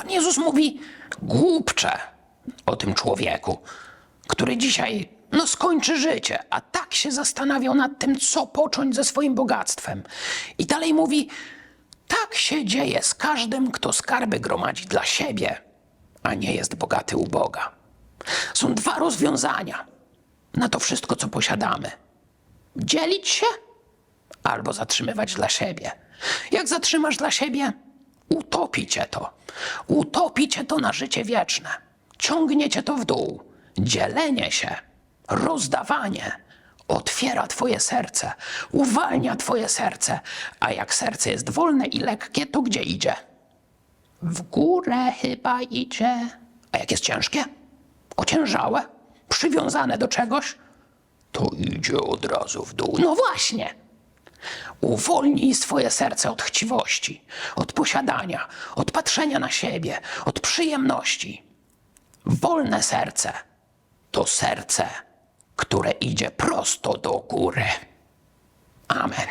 Pan Jezus mówi głupcze o tym człowieku, który dzisiaj no, skończy życie, a tak się zastanawiał nad tym, co począć ze swoim bogactwem. I dalej mówi, tak się dzieje z każdym, kto skarby gromadzi dla siebie, a nie jest bogaty u Boga. Są dwa rozwiązania na to wszystko, co posiadamy. Dzielić się albo zatrzymywać dla siebie. Jak zatrzymasz dla siebie, utopi cię to. Utopi cię to na życie wieczne. Ciągnie cię to w dół. Dzielenie się, rozdawanie otwiera twoje serce, uwalnia twoje serce. A jak serce jest wolne i lekkie, to gdzie idzie? W górę chyba idzie. A jak jest ciężkie? Ociężałe? Przywiązane do czegoś? To idzie od razu w dół. No właśnie. Uwolnij swoje serce od chciwości, od posiadania, od patrzenia na siebie, od przyjemności. Wolne serce to serce, które idzie prosto do góry. Amen.